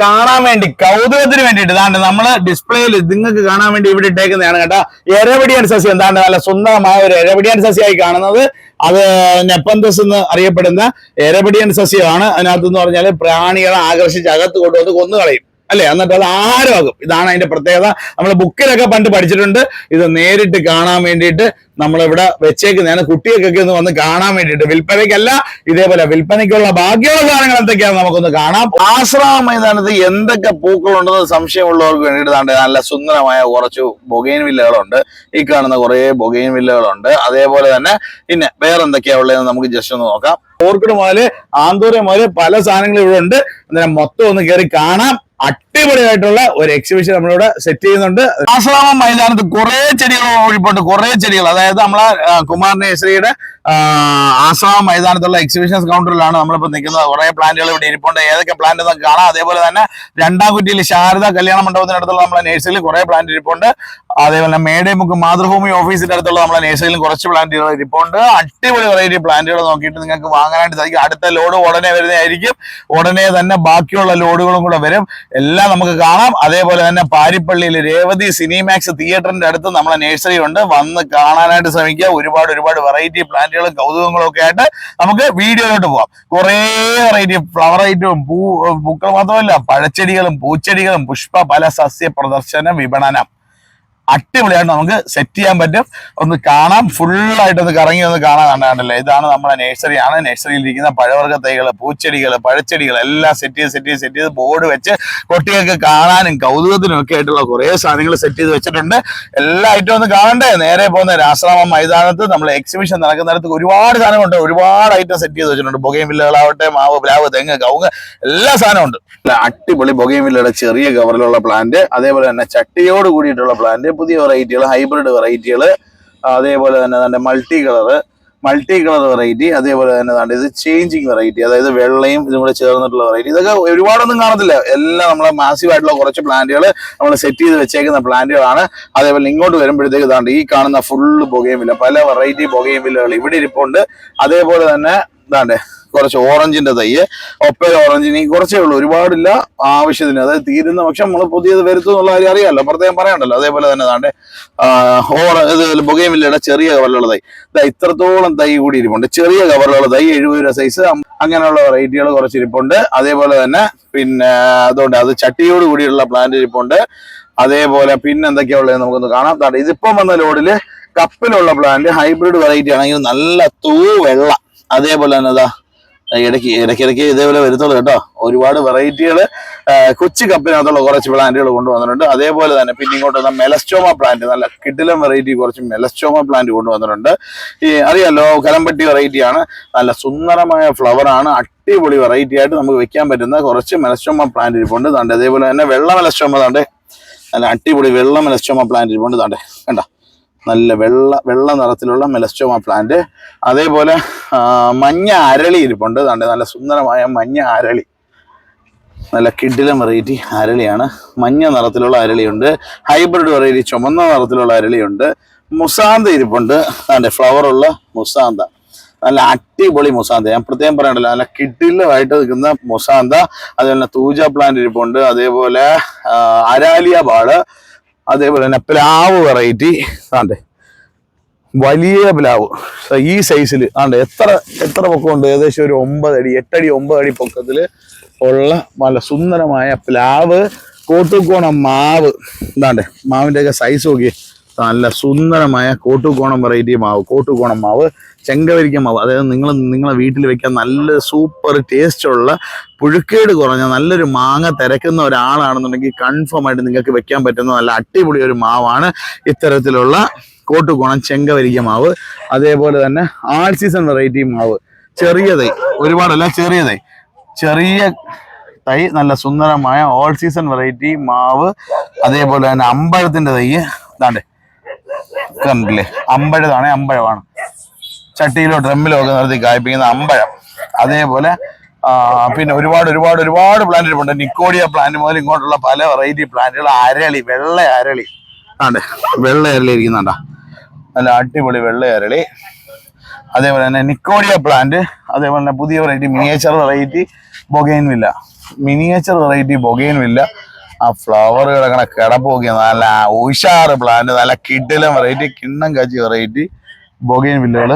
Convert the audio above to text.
കാണാൻ വേണ്ടി കൗതുകത്തിന് വേണ്ടിയിട്ട് ഇതാണ്ട് നമ്മൾ ഡിസ്പ്ലേയിൽ നിങ്ങൾക്ക് കാണാൻ വേണ്ടി ഇവിടെ ഇട്ടേക്കുന്നതാണ് കേട്ടോ. എരവടിയൻ സസ്യം എന്താണ് നല്ല സുന്ദരമായ ഒരു എരവടിയൻ സസ്യമായി കാണുന്നത്. അത് നെപ്പന്തസ് എന്ന് അറിയപ്പെടുന്ന എരവടിയൻ സസ്യമാണ് അതിനകത്ത് എന്ന് പറഞ്ഞാൽ പ്രാണികളെ ആകർഷിച്ച് അകത്ത് കൊണ്ടുവന്ന് കൊന്നുകളയും. അല്ലെ? എന്നിട്ട് അത് ആരോഗ്യം ഇതാണ് അതിന്റെ പ്രത്യേകത. നമ്മൾ ബുക്കിലൊക്കെ പണ്ട് പഠിച്ചിട്ടുണ്ട്. ഇത് നേരിട്ട് കാണാൻ വേണ്ടിയിട്ട് നമ്മളിവിടെ വെച്ചേക്കുന്നതാണ്. കുട്ടികൾക്കൊക്കെ ഒന്ന് വന്ന് കാണാൻ വേണ്ടിയിട്ട്. വിൽപ്പനയ്ക്കല്ല ഇതേപോലെ വിൽപ്പനയ്ക്കുള്ള ബാക്കിയുള്ള സാധനങ്ങൾ എന്തൊക്കെയാണ് നമുക്കൊന്ന് കാണാം. ആശ്രമ മൈതാനത്ത് എന്തൊക്കെ പൂക്കളുണ്ടെന്ന് സംശയമുള്ളവർക്ക് വേണ്ടിയിട്ട് ദാണ്ടെ നല്ല സുന്ദരമായ കുറച്ച് ബൊഗൈൻ വില്ലകളുണ്ട് ഈ കാണുന്ന കുറേ ബൊഗൈൻ വില്ലകളുണ്ട് അതേപോലെ തന്നെ പിന്നെ വേറെന്തൊക്കെയാ ഉള്ളതെന്ന് നമുക്ക് ജസ്റ്റ് ഒന്ന് നോക്കാം. ഓർക്കിഡ് മുതൽ ആന്തൂര മുതൽ പല സാധനങ്ങളും ഇവിടെ ഉണ്ട്. അന്നേരം മൊത്തം ഒന്ന് കയറി കാണാം. അടിപൊളിയായിട്ടുള്ള ഒരു എക്സിബിഷൻ നമ്മളിവിടെ സെറ്റ് ചെയ്യുന്നുണ്ട്. ആശ്രാമം മൈതാനത്ത് കുറെ ചെടികൾ ഒഴിപ്പുണ്ട് കുറെ ചെടികൾ. അതായത് നമ്മളെ നേശ്രീയുടെ ആശ്രാമം മൈതാനത്തുള്ള എക്സിബിഷൻസ് കൗണ്ടറിലാണ് നമ്മളിപ്പോൾ നിൽക്കുന്നത്. കുറെ പ്ലാന്റുകൾ ഇവിടെ ഇരിപ്പുണ്ട്. ഏതൊക്കെ പ്ലാന്റ് എന്നൊക്കെ കാണാം. അതേപോലെ തന്നെ രണ്ടാം കുറ്റിയിൽ ശാരദ കല്യാണ മണ്ഡപത്തിനടുത്തുള്ള നമ്മളെ നേഴ്സറിയിൽ കുറെ പ്ലാന്റ് ഇരിപ്പുണ്ട്. അതേപോലെ തന്നെ മേടേമുക്ക് മാതൃഭൂമി ഓഫീസിന്റെ അടുത്തുള്ള നമ്മളെ നേഴ്സറിയിലും കുറച്ച് പ്ലാന്റുകൾ ഇരിപ്പുണ്ട്. അടിപൊളി വെറൈറ്റി പ്ലാന്റുകൾ നോക്കിയിട്ട് നിങ്ങൾക്ക് വാങ്ങാനായിട്ട് സാധിക്കും. അടുത്ത ലോഡ് ഉടനെ വരുന്നതായിരിക്കും. ഉടനെ തന്നെ ബാക്കിയുള്ള ലോഡുകളും കൂടെ വരും. എല്ലാം നമുക്ക് കാണാം. അതേപോലെ തന്നെ പാരിപ്പള്ളിയിൽ രേവതി സിനിമാക്സ് തിയേറ്ററിന്റെ അടുത്ത് നമ്മളെ നഴ്സറി ഉണ്ട്. വന്ന് കാണാനായിട്ട് ശ്രമിക്കുക. ഒരുപാട് ഒരുപാട് വെറൈറ്റി പ്ലാന്റുകളും കൗതുകങ്ങളും ഒക്കെ ആയിട്ട് നമുക്ക് വീഡിയോയിലോട്ട് പോവാം. കുറേ വെറൈറ്റി ഫ്ലവർ ഐറ്റവും പൂ പൂക്കൾ മാത്രമല്ല പഴച്ചെടികളും പൂച്ചെടികളും പുഷ്പ പല സസ്യ പ്രദർശന വിപണനം. അടിപൊളിയായിട്ട് നമുക്ക് സെറ്റ് ചെയ്യാൻ പറ്റും. ഒന്ന് കാണാം. ഫുള്ളായിട്ട് ഒന്ന് കറങ്ങി ഒന്ന് കാണാൻ കണ്ടല്ലേ ഇതാണ് നമ്മുടെ നഴ്സറിയാണ് നേഴ്സറിയിൽ ഇരിക്കുന്ന പഴവർഗ തൈകൾ പൂച്ചെടികൾ പഴച്ചെടികൾ എല്ലാം സെറ്റ് ചെയ്ത് സെറ്റ് ചെയ്ത് സെറ്റ് ചെയ്ത് ബോർഡ് വെച്ച് കുട്ടികൾക്ക് കാണാനും കൗതുകത്തിനും ഒക്കെ ആയിട്ടുള്ള കുറേ സാധനങ്ങൾ സെറ്റ് ചെയ്ത് വെച്ചിട്ടുണ്ട്. എല്ലാ ഐറ്റവും ഒന്ന് കാണണ്ടേ? നേരെ പോകുന്ന രാശ്രാമ മൈതാനത്ത് നമ്മൾ എക്സിബിഷൻ നടക്കുന്നിടത്ത് ഒരുപാട് സാധനമുണ്ട് ഒരുപാട് ഐറ്റം സെറ്റ് ചെയ്ത് വെച്ചിട്ടുണ്ട്. ബൊഗയും വില്ലകളാവട്ടെ മാവ് പ്ലാവ് തെങ്ങ് കവുങ്ങ് എല്ലാ നല്ല അടിപൊളി ബൊഗയും വില്ലയുടെ ചെറിയ കവറിലുള്ള പ്ലാന്റ് അതേപോലെ തന്നെ ചട്ടിയോട് കൂടിയിട്ടുള്ള പ്ലാന്റ് പുതിയ വെറൈറ്റികൾ ഹൈബ്രിഡ് വെറൈറ്റികൾ അതേപോലെ തന്നെ തന്നെ multi colour multi colour variety അതേപോലെ തന്നെ ദാണ്ട് ഇത് ചേഞ്ചിങ് വെറൈറ്റി അതായത് വെള്ളയും ഇതും കൂടെ ചേർന്നിട്ടുള്ള വെറൈറ്റി. ഇതൊക്കെ ഒരുപാടൊന്നും കാണത്തില്ല. എല്ലാം നമ്മളെ മാസീവായിട്ടുള്ള കുറച്ച് പ്ലാന്റുകൾ നമ്മൾ സെറ്റ് ചെയ്ത് വെച്ചേക്കുന്ന പ്ലാന്റുകളാണ് അതേപോലെ ഇങ്ങോട്ട് വരുമ്പോഴത്തേക്ക് ഇതാണ്ട് ഈ കാണുന്ന ഫുള്ള് വില പല വെറൈറ്റി പുകയും വില്ലകൾ ഇവിടെ ഇരിപ്പുണ്ട്. അതേപോലെ തന്നെ ദാണ്ട് കുറച്ച് ഓറഞ്ചിന്റെ തയ്യ് ഒപ്പ ഓറഞ്ചിന് കുറച്ചേ ഉള്ളൂ. ഒരുപാടില്ല ആവശ്യത്തിന്. അതായത് തീരുന്ന പക്ഷം നമ്മൾ പുതിയത് വരുത്തും എന്നുള്ള കാര്യം അറിയാമല്ലോ പ്രത്യേകം പറയാണ്ടല്ലോ. അതേപോലെ തന്നെ താണ്ടെ ഓറ ഇത് ബുഗൈമില്ലയുടെ ചെറിയ കവറിലുള്ള തൈ. ഇതാ ഇത്രത്തോളം തൈ കൂടി ഇരിപ്പുണ്ട്. ചെറിയ കവറിലുള്ള തൈ എഴുപത് രൂപ സൈസ് അങ്ങനെയുള്ള വെറൈറ്റികൾ കുറച്ച് ഇരിപ്പുണ്ട്. അതേപോലെ തന്നെ പിന്നെ അതുകൊണ്ട് അത് ചട്ടിയോട് കൂടിയുള്ള പ്ലാന്റ് ഇരിപ്പുണ്ട്. അതേപോലെ പിന്നെ എന്തൊക്കെയാ ഉള്ളത് നമുക്കൊന്ന് കാണാം. ദാണ്ട് ഇതിപ്പം വന്ന ലോഡിൽ കപ്പിലുള്ള പ്ലാന്റ് ഹൈബ്രിഡ് വെറൈറ്റി ആണെങ്കിൽ നല്ല തൂ വെള്ള അതേപോലെ തന്നെ ഇതാ ഇടയ്ക്ക് ഇടയ്ക്കിടയ്ക്ക് ഇതേപോലെ വരുത്തുള്ളൂ കേട്ടോ. ഒരുപാട് വെറൈറ്റികൾ കൊച്ചു കപ്പിനകത്തുള്ള കുറച്ച് പ്ലാന്റുകൾ കൊണ്ടുവന്നിട്ടുണ്ട്. അതേപോലെ തന്നെ പിന്നെ ഇങ്ങോട്ട് വന്ന മെലസ്റ്റോമ പ്ലാന്റ് നല്ല കിട്ടിലം വെറൈറ്റി കുറച്ച് മെലസ്റ്റോമ പ്ലാന്റ് കൊണ്ടുവന്നിട്ടുണ്ട്. ഈ അറിയാലോ കലമ്പട്ടി വെറൈറ്റി ആണ്. നല്ല സുന്ദരമായ ഫ്ലവർ ആണ്. അടിപൊളി വെറൈറ്റി ആയിട്ട് നമുക്ക് വെക്കാൻ പറ്റുന്ന കുറച്ച് മെലസ്റ്റോമ പ്ലാന്റ് ഇരിപ്പുണ്ട്. താണ്ട് അതേപോലെ തന്നെ വെള്ള മെലസ്റ്റോമ താണ്ട് നല്ല അടിപൊളി വെള്ള മെലസ്റ്റോമ പ്ലാന്റ് ഇരിപ്പുണ്ട് താണ്ട് കണ്ടോ? നല്ല വെള്ള വെള്ള നിറത്തിലുള്ള മെലസ്റ്റോമ പ്ലാന്റ് അതേപോലെ മഞ്ഞ അരളി ഇരിപ്പുണ്ട്. ദാണ്ട് നല്ല സുന്ദരമായ മഞ്ഞ അരളി. നല്ല കിഡിലം വെറൈറ്റി അരളിയാണ്. മഞ്ഞ നിറത്തിലുള്ള അരളിയുണ്ട്. ഹൈബ്രിഡ് വെറൈറ്റി ചുമന്ന നിറത്തിലുള്ള അരളിയുണ്ട്. മുസാന്ത ഇരിപ്പുണ്ട്. അതിന്റെ ഫ്ലവറുള്ള മുസാന്ത. നല്ല അടിപൊളി മുസാന്ത. ഞാൻ പ്രത്യേകം പറയണ്ടല്ലോ. നല്ല കിഡിലായിട്ട് നിൽക്കുന്ന മുസാന്ത. അതേപോലെ തൂജ പ്ലാന്റ് ഇരിപ്പുണ്ട്. അതേപോലെ അരാലിയ ബാൾ അതേപോലെ തന്നെ പ്ലാവ് വെറൈറ്റി ആണ്ടേ വലിയ പ്ലാവ്. ഈ സൈസിൽ ആണ്ട് എത്ര എത്ര പൊക്കമുണ്ട്? ഏകദേശം ഒരു ഒമ്പത് അടി എട്ടടി ഒമ്പത് അടി പൊക്കത്തിൽ ഉള്ള നല്ല സുന്ദരമായ പ്ലാവ്. കോട്ടുകോണം മാവ്. ഇതാണ്ട് മാവിന്റെയൊക്കെ സൈസ് നോക്കി നല്ല സുന്ദരമായ കോട്ടുകോണം വെറൈറ്റി മാവ് കോട്ടുകോണം മാവ് ചെങ്കവരിക്ക മാവ്. അതായത് നിങ്ങൾ നിങ്ങളെ വീട്ടിൽ വെക്കാൻ നല്ല സൂപ്പർ ടേസ്റ്റുള്ള പുഴുക്കേട് കുറഞ്ഞ നല്ലൊരു മാങ്ങ തിരക്കുന്ന ഒരാളാണെന്നുണ്ടെങ്കിൽ കൺഫേം ആയിട്ട് നിങ്ങൾക്ക് വെക്കാൻ പറ്റുന്ന നല്ല അടിപൊളി ഒരു മാവാണ് ഇത്തരത്തിലുള്ള കോട്ടുകോണം ചെങ്കവരിക്ക മാവ്. അതേപോലെ തന്നെ ആൾ സീസൺ വെറൈറ്റി മാവ്. ചെറിയ തൈ ഒരുപാടല്ല ചെറിയ തൈ. ചെറിയ തൈ നല്ല സുന്ദരമായ ഓൾ സീസൺ വെറൈറ്റി മാവ്. അതേപോലെ തന്നെ അമ്പഴത്തിന്റെ തൈ. ഇതാണ്ട്. കണ്ടില്ലേ? അമ്പഴതാണ് അമ്പഴമാണ്. ചട്ടിയിലോ ഡ്രമ്മിലോ ഒക്കെ നിർത്തി കായ്പിക്കുന്ന അമ്പഴം. അതേപോലെ പിന്നെ ഒരുപാട് ഒരുപാട് ഒരുപാട് പ്ലാന്റ് ഉണ്ട് നിക്കോഡിയ പ്ലാന്റ് മുതൽ ഇങ്ങോട്ടുള്ള പല വെറൈറ്റി പ്ലാന്റുകൾ അരളി വെള്ള അരളി. ആണ്ട് വെള്ള അരളി ഇരിക്കുന്നുണ്ടോ. നല്ല അടിപൊളി വെള്ള അരളി. അതേപോലെ തന്നെ നിക്കോഡിയ പ്ലാന്റ് അതേപോലെ തന്നെ പുതിയ variety miniature variety bougainvillea miniature variety bougainvillea ആ ഫ്ലവർ കിടക്കണ കിടപ്പൊക്കെ നല്ല ഉഷാറ് പ്ലാന്റ് നല്ല കിഡിലും വെറൈറ്റി കിണ്ണം കാച്ചി വെറൈറ്റി ബൊഗൈൻ വില്ലകൾ